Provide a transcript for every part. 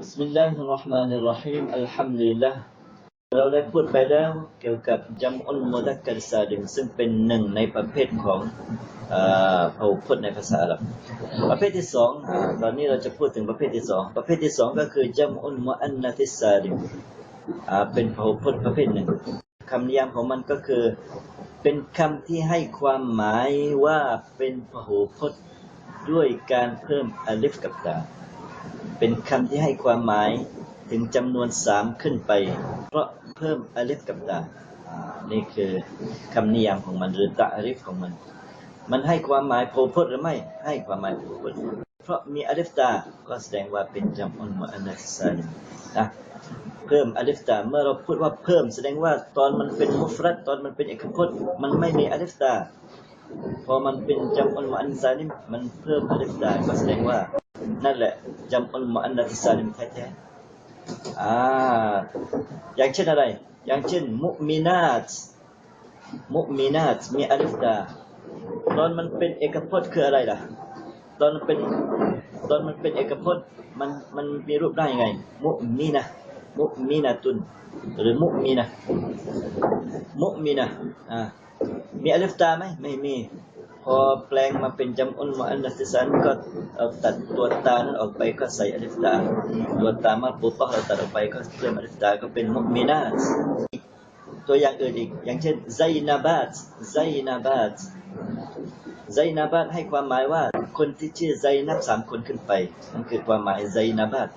บิสมิลลาฮิรเราะห์มานิรเราะฮีมอัลฮัมดุลิลละเราได้พูดไปแล้วเกี่ยวกับจัมอุลมุดักกัรซาลิมซึ่งเป็นหนึ่งในประเภทของเอ่อพหูพจน์ในภาษาอับประเภทที่สองตอนนี้เราจะพูดถึงประเภทที่สองประเภทที่สองก็คือจัมอุลมุอันนัติซาลิมอ่าเป็นพหูพจน์ประเภทหนึ่งคำนิยามของมันก็คือเป็นคำที่ให้ความหมายว่าเป็นพหูพจน์ด้วยการเพิ่มอลิฟกับตา เป็นคำที่ให้ความหมายถึงจำนวนสามขึ้นไป เพราะเพิ่มอลิฟกับตานี่คือคำนิยามของมันหรือตะอลิฟของมัน มันให้ความหมายโพพจน์หรือไม่ให้ความหมายโพพจน์เพราะมีอลิฟตาก็แสดงว่าเป็นจำอนมุอันนัสซาลิมนะเพิ่มอลิฟตาเมื่อเราพูดว่าเพิ่ม แสดงว่าตอนมันเป็นมุฟรัดตอนมันเป็นเอกพจน์ มันไม่มีอลิฟตาพอมันเป็นจำอุลมุอันซาลิมมันเพิ่มอลิฟตาก็แสดงว่า นั่นแหละจำอุลมุอันนัสซาลิมแท้ๆอ่าอย่างเช่นอะไร อย่างเช่น มุมินาตมุมินาตมีอัลิฟตาตอนมันเป็นเอกพจน์คืออะไรล่ะ ตอนมันเป็นตอนมันเป็นเอกพจน์มันมันมีรูปได้ยังไง มุมีนะมุมีนะตุนหรือมุมีนะมุมีนะอ่ามีอัลิฟตาไหมไม่มี อแปลงมาเป็นจำอุนมุอันนัสันก็เอาตัดตัวตานั้นออกไปก็ใส่อลิฟตาตัวตามาปุปะเราตัดออกไปก็เพิ่มอลิฟตาก็เป็นมุมีนาตตัวอย่างอื่นอีก อย่างเช่นไซนาบัตไซนาบัตไซนาบัตให้ความหมายว่าคนที่ชื่อไซนับสามคนขึ้นไปนั่นคือความหมายไซนาบัต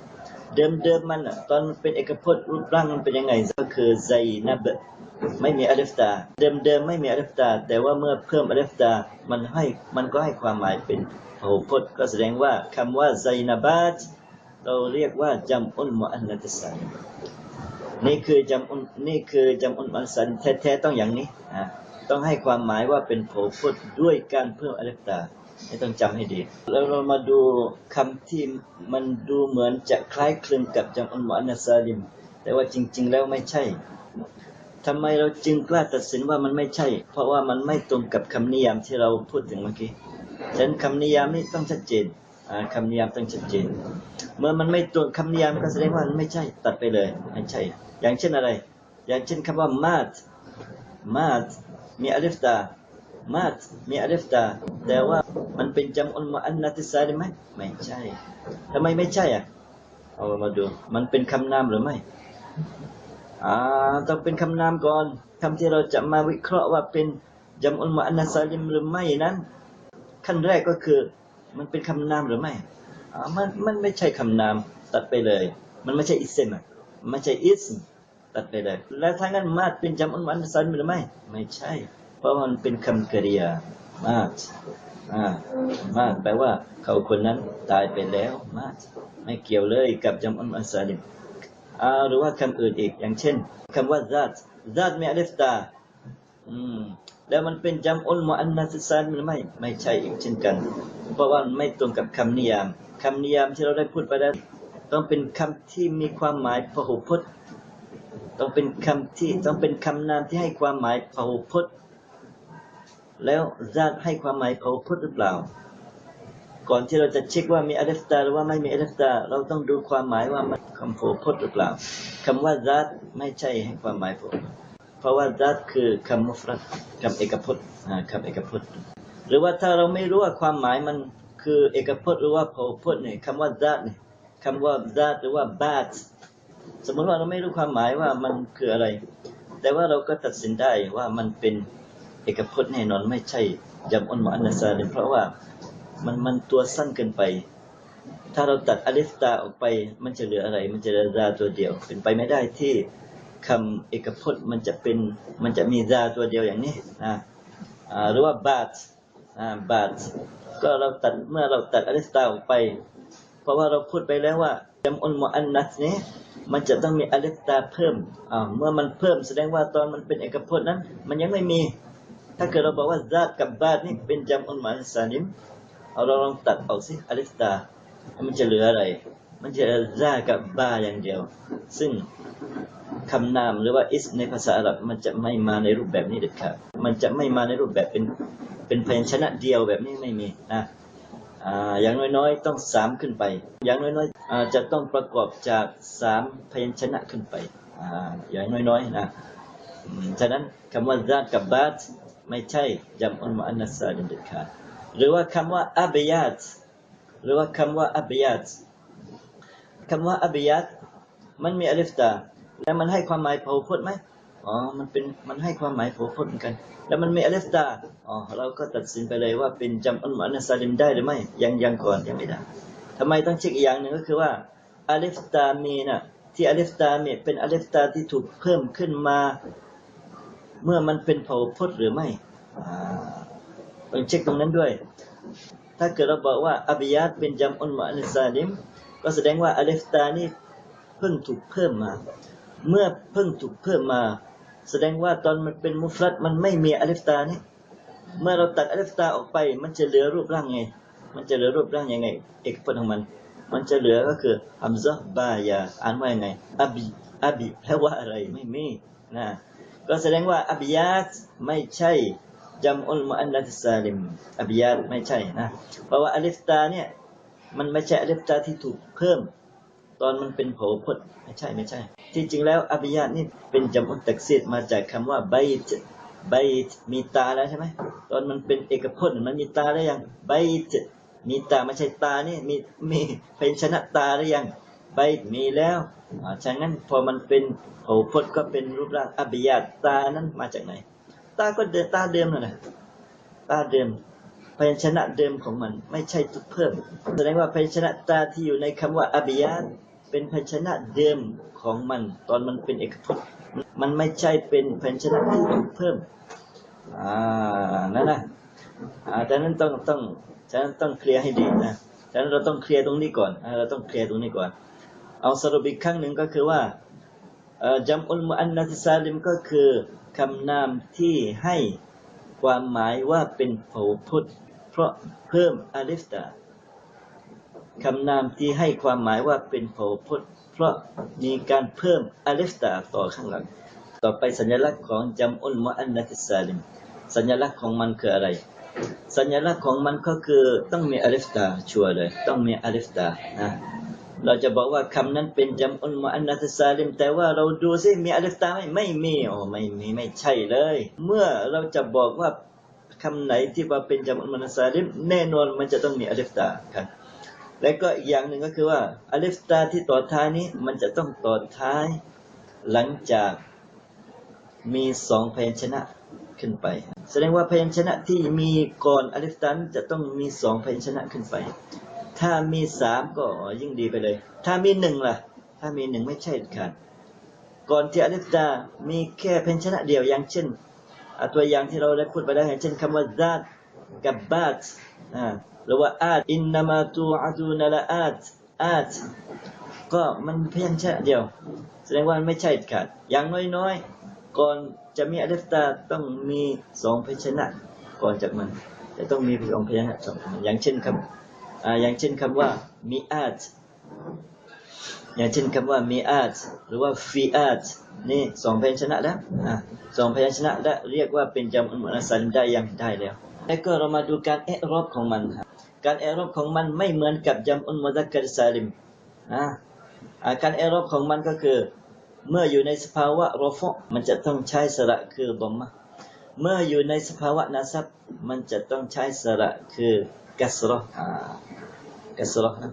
เดิมเดิมๆมันอะตอนเป็นเอกพจน์รูปร่างมันเป็นยังไงก็คือไซนับ ไม่มีอลิฟตาเดิมๆไม่มีอลิฟตาแต่ว่าเมื่อเพิ่มอลิฟตามันให้มันก็ให้ความหมายเป็นพหูพจน์ก็แสดงว่าคำว่าไซนาบัตเราเรียกว่าจำอุลมุอันนัตสันนี่คือจำอุนนี่คือจำอุนมันสันแท้ๆต้องอย่างนี้อ่าต้องให้ความหมายว่าเป็นโผพจน์ด้วยการเพิ่มอลิฟตาไม่ต้องจำให้ดี แล้วเรามาดูคำที่มันดูเหมือนจะคล้ายคลึงกับจำอุนมอันนัสซาลิม แต่ว่าจริง ๆ แล้วไม่ใช่ ทำไมเราจึงกล้าตัดสินว่ามันไม่ใช่ เพราะว่ามันไม่ตรงกับคำนิยามที่เราพูดถึงเมื่อกี้ฉะนั้นคำนิยามนี่ต้องชัดเจนอ่าคำนิยามต้องชัดเจน เมื่อมันไม่ตรงคำนิยามก็แสดงว่ามันไม่ใช่ตัดไปเลยไม่ใช่ อย่างเช่นอะไร อย่างเช่นคำว่ามาดมาดมีอลิฟตามาดมีอลิฟตาแต่ว่ามันเป็นจำอุลมุอันนัติซาลิมไหมไม่ใช่ทำไมไม่ใช่อะเอามาดู มันเป็นคำนามหรือไม่ อ่าต้องเป็นคำนามก่อนคำที่เราจะมาวิเคราะห์ว่าเป็นจำอุลมุอันซาลิมหรือไม่นั้น ขั้นแรกก็คือ มันเป็นคำนามหรือไม่อ่ามันมันไม่ใช่คำนามตัดไปเลย มันไม่ใช่อิสมอะไม่ใช่อิสตัดไปเลยแล้วถ้างั้นมาดเป็นจำอุนวันสันหรือไม่ไม่ใช่ เพราะมันเป็นคำกริยามาดอ่ามาดแปลว่าเขาคนนั้นตายไปแล้วมาดไม่เกี่ยวเลยกับจำอุนวันสันอ่า หรือว่าคำอื่นอีก อย่างเช่นคำว่าซาตซาตมีอลิฟตาแล้วมันเป็นจำอุนมุอันนัสซันหรือไม่ไม่ใช่อีกเช่นกัน เพราะว่าไม่ตรงกับคำนิยามคำนิยามที่เราได้พูดไปแล้วต้องเป็นคำที่มีความหมายพหูพจน์ ต้องเป็นคำที่ต้องเป็นคำนามที่ให้ความหมายพหูพจน์ แล้วญาติให้ความหมายพหูพจน์หรือเปล่า ก่อนที่เราจะเช็คว่ามีอลิฟตาหรือว่าไม่มีอลิฟตาเราต้องดูความหมายว่ามันคำพหูพจน์หรือเปล่าคำว่าญาติไม่ใช่ให้ความหมายพหูพจน์เพราะว่าญาติคือคำมุฟรัดคำเอกพจน์คำเอกพจน์ หรือว่าถ้าเราไม่รู้ว่าความหมายมันคือเอกพจน์หรือว่าพหูพจน์เนี่ยคำว่าญาติเนี่ยคำว่าญาติหรือว่าบาตสมมติว่าเราไม่รู้ความหมายว่ามันคืออะไร แต่ว่าเราก็ตัดสินได้ว่ามันเป็นเอกพจน์แน่นอนไม่ใช่จำอุนหมอนนัสซาลิมเพราะว่า มันมันตัวสั้นเกินไป ถ้าเราตัดอลิฟตาออกไป มันจะเหลืออะไร มันจะเหลือซาตัวเดียว เป็นไปไม่ได้ที่คำเอกพจน์มันจะเป็นมันจะมีซาตัวเดียวอย่างนี้นะหรือว่าบาทบาทก็เราตัดเมื่อเราตัดอลิฟตาออกไป เพราะว่าเราพูดไปแล้วว่าจำอนมอันนัสนี้มันจะต้องมีอลิฟตาเพิ่มเมื่อมันเพิ่มแสดงว่าตอนมันเป็นเอกพจน์นั้น มันยังไม่มี ถ้าเกิดเราบอกว่าซาดกับบาดนี่เป็นจำอนมอันซาลิม เอาเราลองตัดออกสิอลิฟตา มันจะเหลืออะไร มันจะซากับบาอย่างเดียว ซึ่งคำนามหรือว่าอิสในภาษาอาหรับมันจะไม่มาในรูปแบบนี้เด็ดขาดมันจะไม่มาในรูปแบบเป็นเป็นพยัญชนะเดียวแบบนี้ไม่มีนะอ่าอย่างน้อยๆ ต้องสามขึ้นไป อย่างน้อยๆอ่าจะต้องประกอบจากสามพยัญชนะขึ้นไปอ่าอย่างน้อยๆนะฉะนั้นคำว่าซาดกับบาตไม่ใช่จำอุลมุอันนัสซาเด็ดขาด หรือว่าคำว่าอับยาตหรือว่าคำว่าอับยาตคำว่าอับยาตมันมีอลิฟตาแล้วมันให้ความหมายเผพจน์ไหมอ๋อ มันเป็น มันให้ความหมายเผพจน์เหมือนกัน แล้วมันมีอลิฟตาอ๋อ เราก็ตัดสินไปเลยว่าเป็นจำอุลมุอันซาลิมได้หรือไม่ ยังยังก่อนยังไม่ได้ทำไมต้องเช็คอีกอย่างหนึ่งก็คือว่าอาลิฟตามีน่ะ ที่อลิฟตามีเป็นอาลิฟตาที่ถูกเพิ่มขึ้นมา เมื่อมันเป็นเผ่าพจน์หรือไม่อ่า ต้องเช็คตรงนั้นด้วย ถ้าเกิดเราบอกว่าอับยาตเป็นจำอุลมุอันซาลิม ก็แสดงว่าอาลิฟตานี่เพิ่งถูกเพิ่มมา เมื่อเพิ่งถูกเพิ่มมา แสดงว่าตอนมันเป็นมุฟรัดมันไม่มีอาลิฟตานี่เมื่อเราตัดอลิฟตาออกไป มันจะเหลือรูปร่างไง มันจะเหลือรูปร่างยังไง เอกพจน์ของมัน มันจะเหลือก็คือฮัมซะบายาอ่านว่ายังไงอับีอับีแปลว่าอะไรไม่มีนะก็แสดงว่าอับยาตไม่ใช่ จำอุลมุอันนัสซาลิมอับยาตไม่ใช่นะ เพราะว่าอลิฟตาเนี่ย มันไม่ใช่อลิฟตาที่ถูกเพิ่ม ตอนมันเป็นโผพจน์ไม่ใช่ไม่ใช่ ที่จริงแล้วอับยาตนี่เป็นจำอุลตักซีดมาจากคำว่าใบตใบมีตาแล้วใช่ไหมตอนมันเป็นเอกพจน์มันมีตาได้วยังใบมีตาไม่ใช่ตานี่มีมีเป็นชนะตาหรือยังใบมีแล้วอ่าฉะนั้นพอมันเป็นโหพจน์ก็เป็นรูปร่างอภิญาตตานั้นมาจากไหน ตาก็เดิมตาเดิมนั่นแหละตาเดิมพยัญชนะเดิมของมัน ไม่ใช่ถูกเพิ่ม แสดงว่าพยัญชนะตาที่อยู่ในคำว่าอภิญาตเป็นพยัญชนะเดิมของมัน ตอนมันเป็นเอกพจน์มันไม่ใช่เป็นพยัญชนะที่ถูกเพิ่มอ่านั่นนะอ่าดังนั้นต้องต้องฉะนั้นต้องเคลียร์ให้ดีนะฉะนั้นเราต้องเคลียร์ตรงนี้ก่อนเราต้องเคลียร์ตรงนี้ก่อน เอาสรุปอีกครั้งหนึ่งก็คือว่าอ่อจัมอุลมุอันนัสซาลิมก็คือ คำนามที่ให้ความหมายว่าเป็นเผ่าพุทธเพราะเพิ่มอาลิฟตาคำนามที่ให้ความหมายว่าเป็นเผ่าพุทธเพราะมีการเพิ่มอาลิฟตาต่อข้างหลัง ต่อไปสัญลักษณ์ของจัมอุลมอันนัสซาลิมสัญลักษณ์ของมันคืออะไร สัญลักษณ์ของมันก็คือต้องมีอาลิฟตาชัวร์เลย ต้องมีอาลิฟตานะ เราจะบอกว่าคำนั้นเป็นจัมอุลมุอันนัสซาลิม แต่ว่าเราดูซิมีอาลิฟตาไหมไม่มีโอ้ไม่มีไม่ใช่เลย เมื่อเราจะบอกว่าคำไหนที่ว่าเป็นจัมอุลมุอันนัสซาลิม แน่นอนมันจะต้องมีอาลิฟตาครับและก็อีกอย่างหนึ่งก็คือว่าอาลิฟตาที่ต่อท้ายนี้มันจะต้องต่อท้าย หลังจากมีสองพยัญชนะขึ้นไป แสดงว่าพยัญชนะที่มีก่อนอาลิฟตานจะต้องมีสองพยัญชนะขึ้นไป ถ้ามีสามก็ยิ่งดีไปเลย ถ้ามีหนึ่งล่ะ ถ้ามีหนึ่งไม่ใช่ขาดก่อนที่อาลิฟตามีแค่เพยัญชนะเดียวอย่างเช่นตัวอย่างที่เราได้พูดไปแล้วอย่างเช่นคำว่าซาดกับบาตหรือว่าอาดอินนามาตูอาดูนลาอาดอาดก็มันเพียัญชนะเดียว แสดงว่าไม่ใช่ขาดอย่างน้อยๆ ก่อนจะมีอลิฟตาต้องมีสองพยัญชนะก่อนจากมันจะต้องมีสองพยัญชนะสองอย่างเช่นคำ อย่างเช่นคำว่ามีอาดอย่างเช่นคำว่ามีอาดหรือว่าฟีอาดนี่สองพยัญชนะแล้วสองพยัญชนะแล้วเรียกว่าเป็นจำอุลมุอัสซัลิมได้ยังได้แล้วแล้วก็เรามาดูการเอรอบของมันครับการเอรอบของมันไม่เหมือนกับจำอุลมุซักกัรซาลิมการเอรอบของมันก็คือ เมื่ออยู่ในสภาวะรอฟะมันจะต้องใช้สระคือบอมมะเมื่ออยู่ในสภาวะนาซับมันจะต้องใช้สระคือ กัสรออ่ากัสรอนะ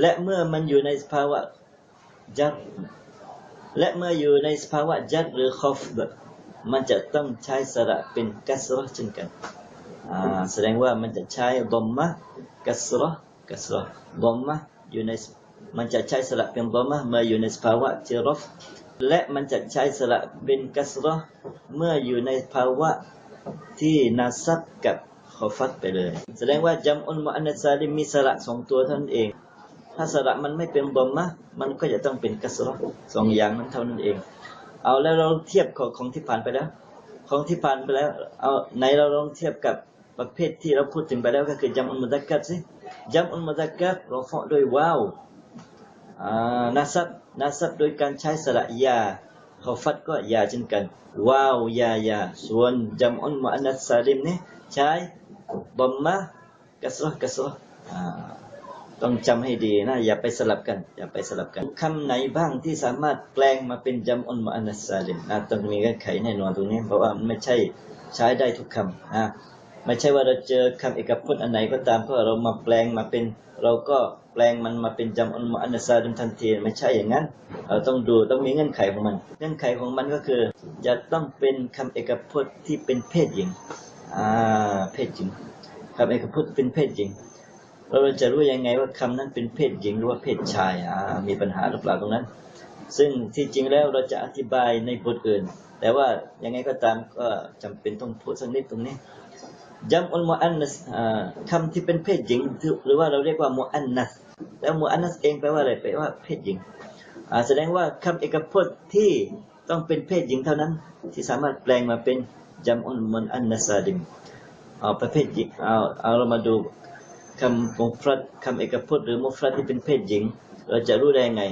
และเมื่อมันอยู่ในสภาวะจัดและเมื่ออยู่ในสภาวะจัดหรือคอฟบมันจะต้องใช้สระเป็นกัสรอเช่นกันอ่าแสดงว่ามันจะใช้บอมมะกัสรอกัสรอบอมมะอยู่ในมันจะใช้สระเป็นดอมะเมื่ออยู่ในสภาวะที่รฟและมันจะใช้สระเป็นกัสรอเมื่ออยู่ในภาวะที่นาซับกับ ขอฟัดไปเลย แสดงว่าจำอุลมุอันนัสซาลิมมีสระสองตัวท่านเอง ถ้าสระมันไม่เป็นดอมะมันก็จะต้องเป็นกัสรอสองอย่างนั้นเท่านั้นเอง เอาแล้วเราเทียบของของที่ผ่านไปแล้ว ของที่ผ่านไปแล้ว เอาไหนเราลองเทียบกับประเภทที่เราพูดถึงไปแล้วก็คือจำอุลมุซักกัรสิจำอุลมุซักกัรเราฟาะด้วยว้าวอ่าซับนัซับโดยการใช้สระยาเขาฟัดก็ยาเช่นกัน ว้าวยายาส่วนจำอุนมุอันนัสซาลิมนี่ใช้ บอมมะกัสรอกัสรอต้องจำให้ดีนะ อย่าไปสลับกัน อย่าไปสลับกันคำไหนบ้างที่สามารถแปลงมาเป็นจำอุนมุอันนัสซาลิมนะต้องมีเงื่อนไขแน่นอนตรงนี้ เพราะว่ามันไม่ใช่ใช้ได้ทุกคำนะไม่ใช่ว่าเราเจอคำเอกพจน์อันไหนก็ตามเพราะเรามาแปลงมาเป็น เราก็แปลงมันมาเป็นจำอุนมุอันนัสซาลิมทันทีไม่ใช่อย่างนั้น เราต้องดูต้องมีเงื่อนไขของมัน เงื่อนไขของมันก็คือจะต้องเป็นคำเอกพจน์ที่เป็นเพศหญิงอ่า ศหญิงคำเอกพจน์เป็นเพศหญิงเราจะรู้ยังไงว่าคำนั้นเป็นเพศหญิงหรือว่าเพศชายมีปัญหาหรือเปล่าตรงนั้น ซึ่งที่จริงแล้วเราจะอธิบายในบทอื่น แต่ว่ายังไงก็ตามก็จำเป็นต้องพูดสักนิดตรงนี้จำอุลมุอันนัสคำที่เป็นเพศหญิง หรือว่าเราเรียกว่ามุอันนัสแล้วมุอันนัสเองแปลว่าอะไรแปลว่าเพศหญิงแสดงว่าคำเอกพจน์ที่ต้องเป็นเพศหญิงเท่านั้น ที่สามารถแปลงมาเป็นจำอุลมุอันนัสซาลิม เอาประเภทหญิงเอาเอาเรามาดูคำมุฟรัดคำเอกพจน์หรือมุฟรัดที่เป็นเพศหญิง เราจะรู้ได้ไง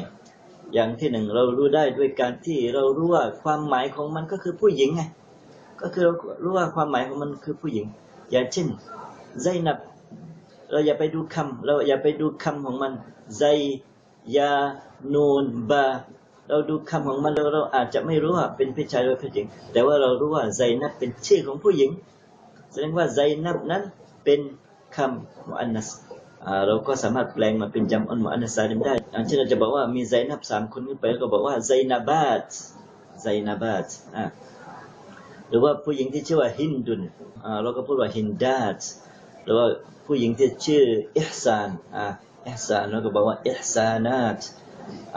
อย่างที่หนึ่งเรารู้ได้ด้วยการที่เรารู้ว่าความหมายของมันก็คือผู้หญิงไงก็คือเรารู้ว่าความหมายของมันคือผู้หญิง อย่างเช่นไซนับ เราอย่าไปดูคำเราอย่าไปดูคำของมันไซยานูนบาเราดูคำของมันแล้วเราอาจจะไม่รู้ว่าเป็นเพศชายหรือเพศหญิง แต่ว่าเรารู้ว่าไซนับเป็นชื่อของผู้หญิง แสดงว่าไซนับนั้นเป็นคำมุอันนัสเราก็สามารถแปลงมาเป็นจำอันมุอันนัสซาลิมได้อย่างเช่นเราจะบอกว่ามีไซนับสามคนขึ้นไปก็บอกว่าไซนาบาตไซนาบาตอ่าหรือว่าผู้หญิงที่ชื่อว่าฮินดุนเราก็พูดว่าฮินดาตหรือว่าผู้หญิงที่ชื่ออิฮซานอ่าอิฮซานเราก็บอกว่าอิฮซานาต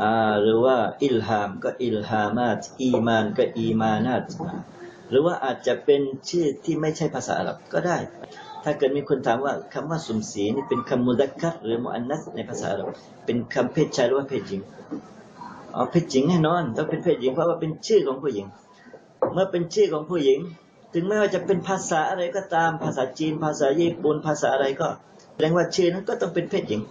อ่าหรือว่าอิลฮามก็อิลฮามาตอีมานก็อีมานาต หรือว่าอาจจะเป็นชื่อที่ไม่ใช่ภาษาอาหรับก็ได้ ถ้าเกิดมีคนถามว่าคำว่าสุมสีนี่เป็นคำมุดักกัรหรือมุอันนัสในภาษาอาหรับเป็นคำเพศชายหรือว่าเพศหญิงอ๋อเพศหญิงแน่นอนต้องเป็นเพศหญิงเพราะว่าเป็นชื่อของผู้หญิง เมื่อเป็นชื่อของผู้หญิง ถึงแม้ว่าจะเป็นภาษาอะไรก็ตามภาษาจีน ภาษาญี่ปุ่นภาษาอะไรก็แสดงว่าชื่อนั้นก็ต้องเป็นเพศหญิง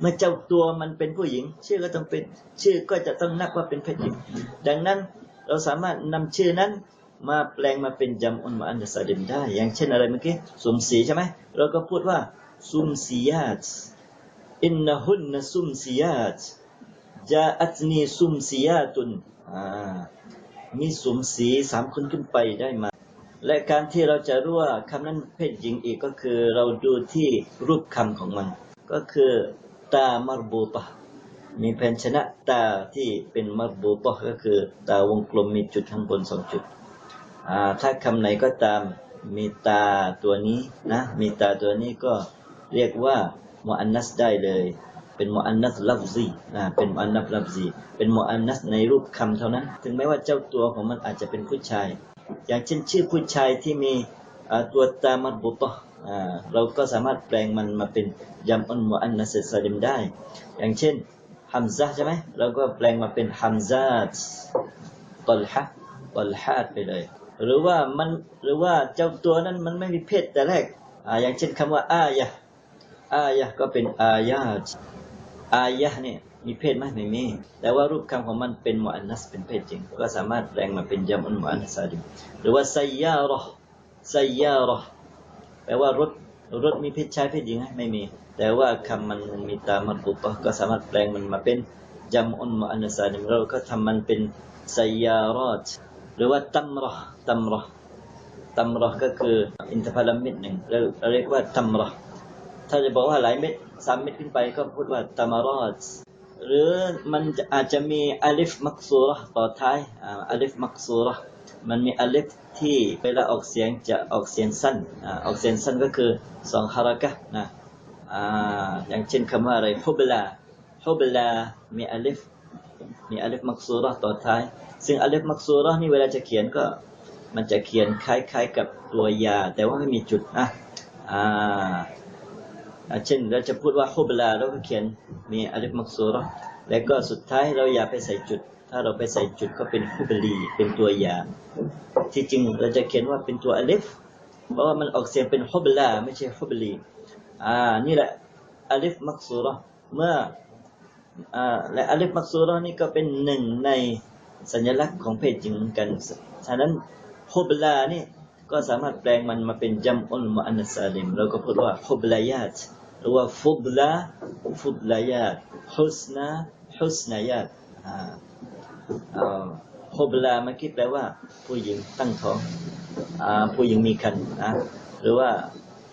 เมื่อเจ้าตัวมันเป็นผู้หญิง ชื่อก็ต้องเป็นชื่อก็จะต้องนับว่าเป็นเพศหญิง ดังนั้นเราสามารถนำชื่อนั้น มาแปลงมาเป็นจำอุนมาอันดสาดิมได้ อย่างเช่นอะไรเมื่อกี้สุมสีใช่ไหมเราก็พูดว่าสุมสียาตอินนหุนนสุมสียาตจาอัตนีสุมสียาตุนอ่ามีสวมสีสามคนขึ้นไปได้มา และการที่เราจะรู้ว่าคำนั้นเพศหญิงอีกก็คือเราดูที่รูปคำของมัน ก็คือตามารบูตะมีแผ่นชนะตาที่เป็นมารบูตะก็คือตาวงกลมมีจุดข้างบนสองจุด ถ้าคำไหนก็ตามมีตาตัวนี้นะมีตาตัวนี้ก็เรียกว่ามุอันนัสได้เลย เป็นมุอันนัสลัฟซีนะเป็นมุอันนัสลัฟซีเป็นมุอันนัสในรูปคำเท่านั้น ถึงแม้ว่าเจ้าตัวของมันอาจจะเป็นผู้ชาย อย่างเช่นชื่อผู้ชายที่มีตัวตามัดบุตอ่าเราก็สามารถแปลงมันมาเป็นยัมอุนมุอันนัสซาลิมได้ อย่างเช่นฮัมซะใช่ไหมเราก็แปลงมาเป็นฮัมซาตตอลฮะตอลฮาดไปเลย หรือว่ามันหรือว่าเจ้าตัวนั้นมันไม่มีเพศแต่แรกอ่าอย่างเช่นคำว่าอายะอายะก็เป็นอายาตอายะเนี่ยมีเพศไหมไม่มีแต่ว่ารูปคำของมันเป็นมุอันนัสเป็นเพศจริง ก็สามารถแปลงมาเป็นยามุนมุอันนัสซาลิมหรือว่าไซยาระไซยาระแปลว่ารถรถมีเพศชายเพศหญิงไหมไม่มี แต่ว่าคำมันมีตามัดบุตะก็สามารถแปลงมันมาเป็นยามุนมุอันนัสซาลิมเราก็ทำมันเป็นไซยารอต หรือว่าตัมระตัมระตัมระก็คืออินทผลัมเม็ดหนึ่งเราเรียกว่าตัมระถ้าจะบอกว่าหลายเม็ดสามเม็ดขึ้นไปก็พูดว่าตามารอดหรือมันอาจจะมีอัลิฟมักซูระต่อท้ายอัลิฟมักซูระมันมีอัลิฟที่เวลาออกเสียงจะออกเสียงสั้นอออกเสียงสั้นก็คือสองฮารากะนะออย่างเช่นคำว่าอะไรฮุบลาฮุบลามีอัลิฟ มีอัลิฟมักซูระต่อท้าย ซึ่งอัลิฟมักซูระนี่เวลาจะเขียนก็มันจะเขียนคล้าย ๆ กับตัวยา แต่ว่าไม่มีจุดอะอ่าเช่นเราจะพูดว่าฮุบลาเราก็เขียนมีอัลิฟมักซูราะห์แล้วก็สุดท้ายเราอย่าไปใส่จุด ถ้าเราไปใส่จุดก็เป็นฮุบลี เป็นตัวยา ที่จริงเราจะเขียนว่าเป็นตัวอัลิฟเพราะว่ามันออกเสียงเป็นฮุบลาไม่ใช่ฮุบลี อ่า นี่แหละอัลิฟมักซูราะห์เมื่ออ่า และอัลิฟมักซูราะห์นี่ก็เป็นหนึ่งในสัญลักษณ์ของเพศหญิงเหมือนกัน ฉะนั้นฮุบลานี่ก็สามารถแปลงมันมาเป็นจัมอุลมุอันซาลิมเราก็พูดว่าฟุบลายาตหรือว่าฟุบลาฟุบลายาตฮุสนาฮุสนายาตอ่าอ่าฟุบลาเมื่อกี้แปลว่าผู้หญิงตั้งท้องอ่าผู้หญิงมีครรภ์นะหรือว่า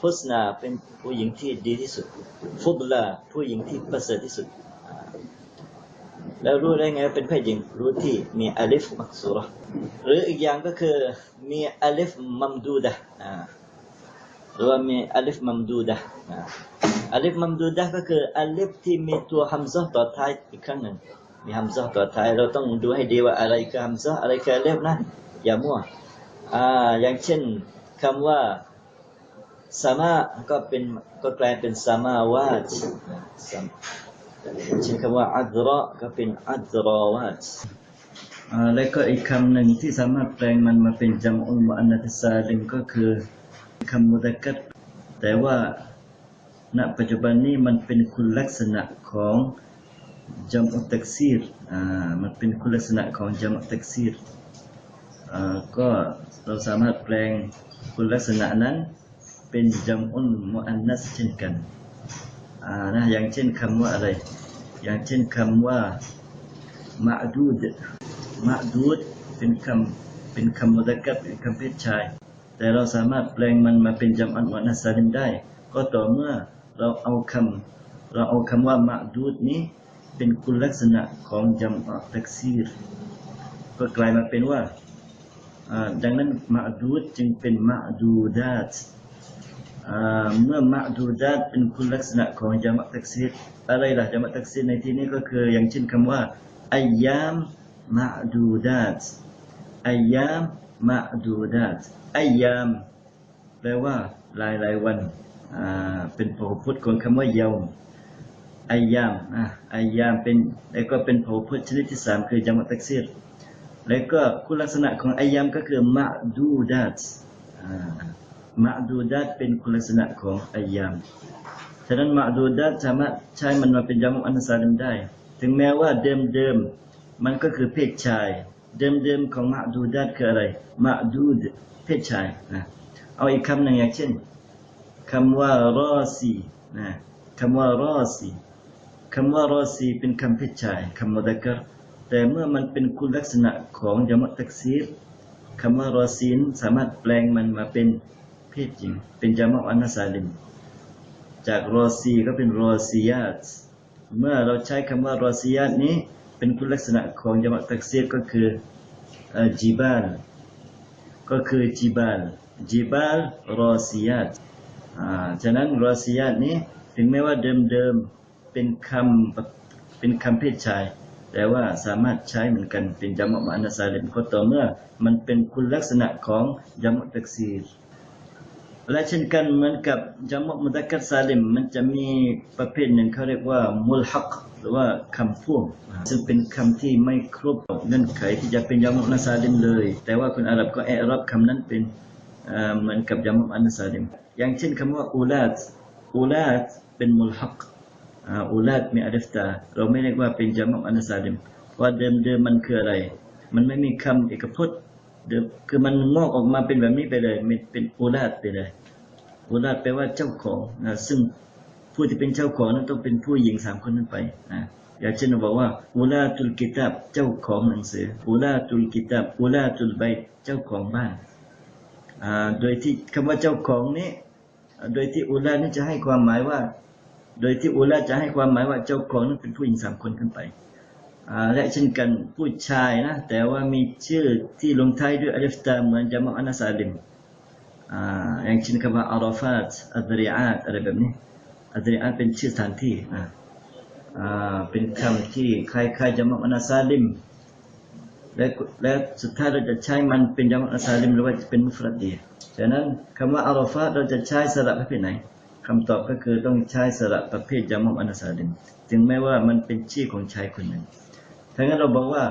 ฮุสนาเป็นผู้หญิงที่ดีที่สุด ฟุบลาผู้หญิงที่ประเสริฐที่สุด แล้วรู้ได้ไงว่าเป็นเพศหญิง รู้ที่มีอาลิฟมักซูร์หรืออีกอย่างก็คือมีอาลิฟมัมดูดะหรือว่ามีอาลิฟมัมดูดะอ่าอาลิฟมัมดูดะก็คืออาลิฟที่มีตัวฮัมซะต่อท้ายอีกครั้งหนึ่งมีฮัมซะต่อท้ายเราต้องดูให้ดีว่าอะไรคือฮัมซะอะไรคืออาลิฟนะอย่ามั่วอ่าอย่างเช่นคำว่าสมาก็เป็นก็กลายเป็นสมาวาต สมเช่นคำว่าอัดรอก็เป็นอัดรอวาตแล้วก็อีกคำหนึ่งที่สามารถแปลงมันมาเป็นจำอุลมุอันนัตซาลิมก็คือคำมุตะกัดแต่ว่าณปัจจุบันนี้มันเป็นคุณลักษณะของจำอุตักซีรอ่ามันเป็นคุณลักษณะของจำอุตักซีรอ่าก็เราสามารถแปลงคุณลักษณะนั้นเป็นจำอุนมุอันนัสเช่นกัน นะอย่างเช่นคำว่าอะไร อย่างเช่นคำว่ามะดูดมะดูดเป็นคำเป็นคำมุตะกัดเป็นคำเพศชาย แต่เราสามารถแปลงมันมาเป็นจำอันมุอันนัสซาลิมได้ ก็ต่อเมื่อเราเอาคำเราเอาคำว่ามะดูดนี้ เป็นคุณลักษณะของจำอัตักซีร ก็กลายมาเป็นว่าอ่าดังนั้นมะดูดจึงเป็นมะดูดาต เมื่อมะดูดาตเป็นคุณลักษณะของจามะตักซีรอะไรล่ะจามะตักซีรในที่นี้ก็คืออย่างเช่นคำว่าอายามมะดูดาตอายามมะดูดาตอายามแปลว่าหลายหลายวันเป็นพหูพจน์ของคำว่าเยาวอายามอะอายามเป็นแล้วก็เป็นพหูพจน์ชนิดที่สามคือจามะตักซีรแล้วก็คุณลักษณะของอายามก็คือมะดูดัตอ่า มะดูดัตเป็นคุณลักษณะของอายาม ฉะนั้นมะดูดัตสามารถใช้มันมาเป็นจามุอันซาลิมได้ ถึงแม้ว่าเดิมเดิมๆมันก็คือเพศชาย เดิมเดิมๆของมะดูดัตคืออะไรมะดูดเพศชายนะเอาอีกคำหนึ่งอย่างเช่นคำว่ารอซีนะคำว่ารอซีคำว่ารอซีเป็นคำเพศชายคำมุดักกรแต่เมื่อมันเป็นคุณลักษณะของยามะตักซีรคำว่ารอซีนสามารถแปลงมันมาเป็น เพศหญิง เป็นจามะอันนาซาลิม จากรอซีก็เป็นรอซียาตเมื่อเราใช้คำว่ารอซียาตนี้เป็นคุณลักษณะของยามะตักซีรก็คือจิบาลก็คือจิบาลจิบาลรอซียาตฉะนั้นรอซียาตนี้ถึงแม้ว่าเดิมๆเป็นคำเป็นคำเพศชายแต่ว่าสามารถใช้เหมือนกันเป็นจามะมะอันาซาลิมก็ต่อเมื่อมันเป็นคุณลักษณะของจามะตักซีร และเช่นกันเหมือนกับจามะมุตักกัรซาลิมมันจะมีประเภทหนึ่งเขาเรียกว่ามุลฮักหรือว่าคำพ่วง ซึ่งเป็นคำที่ไม่ครบเงื่อนไขที่จะเป็นจามะอันาซาลิมเลย แต่ว่าคนอาหรับก็แอรับคำนั้นเป็นเหมือนกับจามะอันซาลิม อย่างเช่นคำว่าอูลาดอูลาดเป็นมุลฮักอูลาดมีอาลิฟตา เราไม่เรียกว่าเป็นจามะอันซาลิมเพราเดิมเดิมมันคืออะไร มันไม่มีคำเอกพจน์ เดิมคือมันงอกออกมาเป็นแบบนี้ไปเลยมันเป็นโอลาดไปเลยโอลาดแปลว่าเจ้าของนะซึ่งผู้ที่เป็นเจ้าของนั้นต้องเป็นผู้หญิงสามคนนั้นไปนะอย่างเช่นเราบอกว่าอูลาตุลกิตาบเจ้าของหนังสืออูลาตุลกิตาบอูลาตุลไบเจ้าของบ้านอ่าโดยที่คำว่าเจ้าของนี้โดยที่อูลานี่จะให้ความหมายว่า โดยที่อุลาจะให้ความหมายว่าเจ้าของนั้นเป็นผู้หญิงสามคนขึ้นไป และเช่นกันผู้ชายนะแต่ว่ามีชื่อที่ลงท้ายด้วยอัลฟตาเหมือนจามะอันาซาลิมอย่างเช่นคำว่าอาราฟาตอัดริอาตอะไรแบบนี้อัดริอาตเป็นชื่อสถานที่อ่าเป็นคำที่คล้ายๆจามะอันาซาลิมและและสุดท้ายเราจะใช้มันเป็นจามะอันาซาลิมหรือว่าเป็นมุฟรัดดีฉะนั้นคำว่าอาราฟาตเราจะใช้สระประเภทไหนคำตอบก็คือต้องใช้สระประเภทจามะอันาซาลิมถึงแม้ว่ามันเป็นชื่อของชายคนหนึ่ง งั้นเราบอกว่า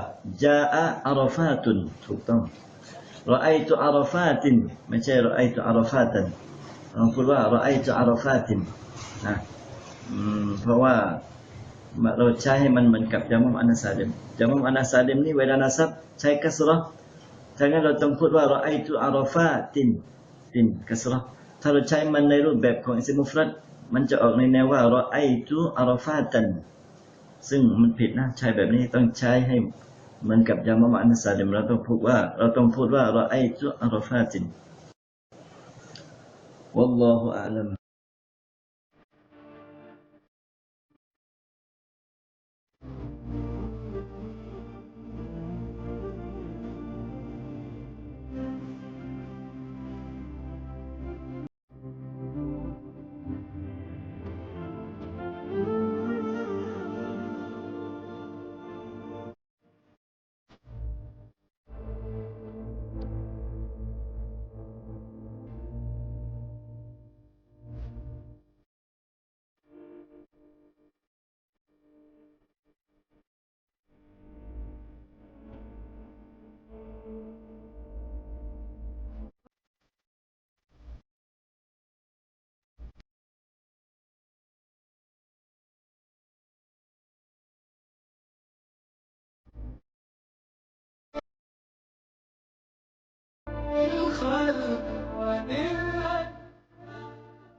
จาอะอาราฟาตุนถูกต้องรอไอตุอาราฟาตินไม่ใช่รอไอตุอาราฟาตันเราพูดว่ารอไอตุอาราฟาตินนะอืมเพราะว่าเราใช้ให้มันเหมือนกับจามะอันนาซาลิมจามะอันนาซาลิมนี่เวลานัซับใช้กัสเราะห์ถ้างั้นเราต้องพูดว่ารอไอตุอาราฟาตินตินกัสระถ้าเราใช้มันในรูปแบบของอิสมุฟรัดมันจะออกในแนวว่ารอไอตุอารฟาตัน ซึ่งมันผิดนะใช้แบบนี้ต้องใช้ให้เหมือนกับยามะมะอันซาลิมเราต้องพูดว่า เราต้องพูดว่ารอไอตุอารฟาติน والله أعلم call